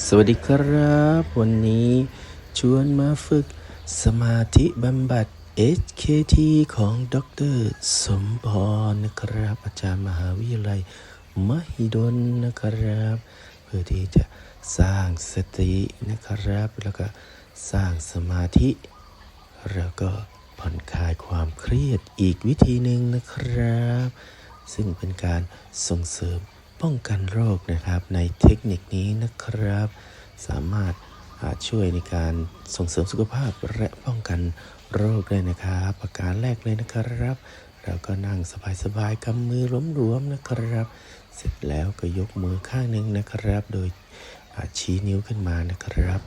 สวัสดีครับ วันนี้ชวนมาฝึกสมาธิบำบัด HKT ของดรสมพรนะครับ อาจารย์มหาวิทยาลัย มหิดลนะครับ เพื่อที่จะสร้างสตินะครับ แล้วก็สร้างสมาธิ แล้วก็ผ่อนคลายความเครียดอีกวิธีหนึ่งนะครับ ซึ่งเป็นการส่งเสริม ป้องกันโรคนะครับในเทคนิคนี้นะครับ สามารถาช่วยในการส่งเสริมสุขภาพและป้องกันโรคได้นะครับประการแรกเลยนะครับ เราก็นั่งสบายๆกำมือล้มรวมๆนะครับ เสร็จแล้วก็ยกมือข้างหนึ่งนะครับ โดยชี้นิ้วขึ้นมานะครับ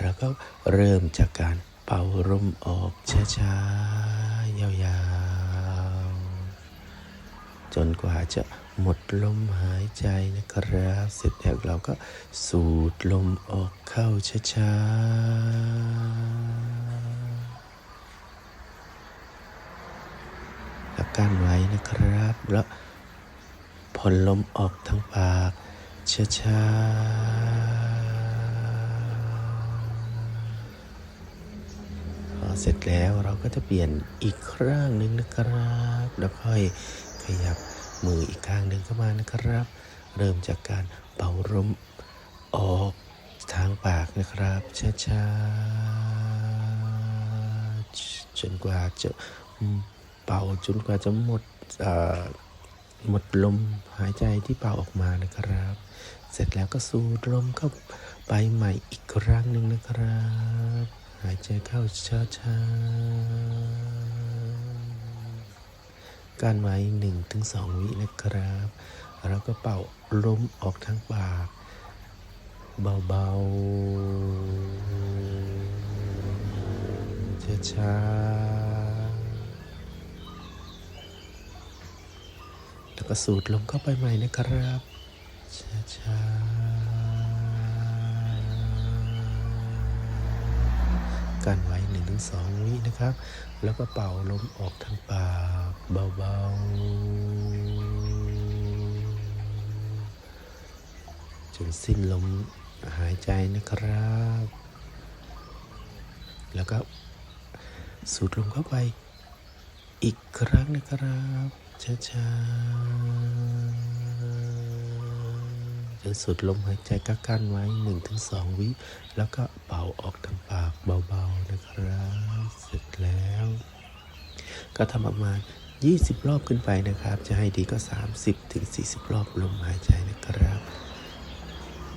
แล้วก็เริ่มจากการเป่าลมออกช้าๆยาวๆ จนกว่าจะหมดลมหายใจนะครับ เสร็จแล้วเราก็สูดลมออกเข้าช้าๆแล้วกั้นไว้นะครับ แล้วผ่อนลมออกทางปากช้าๆพอเสร็จแล้วเราก็จะเปลี่ยนอีกครั้งหนึ่งนะครับ แล้วค่อย ยับมืออีกข้างหนึ่งเข้ามานะครับ เริ่มจากการเป่าลมออกทางปากนะครับช้าๆจนกว่าจะเป่าจนกว่าจะหมดหมดลมหายใจที่เป่าออกมานะครับ เสร็จแล้วก็สูดลมเข้าไปใหม่อีกครั้งหนึ่งนะครับ หายใจเข้าช้าๆ การไว้หนึ่งถึงสองวินะครับ แล้วก็เป่าลมออกทางปาก เบาๆช้าๆแล้วก็สูดลมเข้าไปใหม่นะครับ ช้าๆกันไว้ หนึ่งถึงสองวินะครับ แล้วก็เป่าลมออกทางปากเบาๆ จนสิ้นลมหายใจนะครับ แล้วก็สูดลมเข้าไป อีกครั้งนะครับช้าๆจนสุดลมหายใจก็กั้นไว้ 1-2 วิ แล้วก็เป่าออกทาง ปากเบาๆนะครับ เสร็จแล้ว ก็ทำประมาณ 20 รอบขึ้นไปนะครับ จะให้ดีก็ 30-40 รอบลมหายใจนะครับ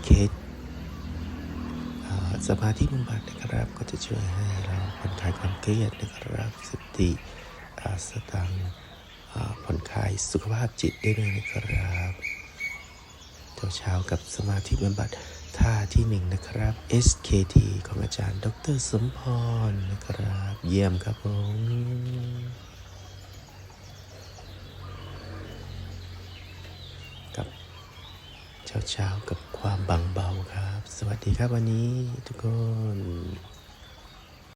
เคสสมาธิบำบัดนะครับก็จะช่วยให้เราผ่อนคลายความเครียดนะครับสติสตังผ่อนคลายสุขภาพจิตได้ด้วยนะครับเช้าเช้าๆกับสมาธิบำบัด ท่าที่หนึ่งนะครับ SKT ของอาจารย์ ดรสมพรนะครับ เยี่ยมครับผมกับเช้าๆกับความบางเบาครับ สวัสดีครับวันนี้ทุกคน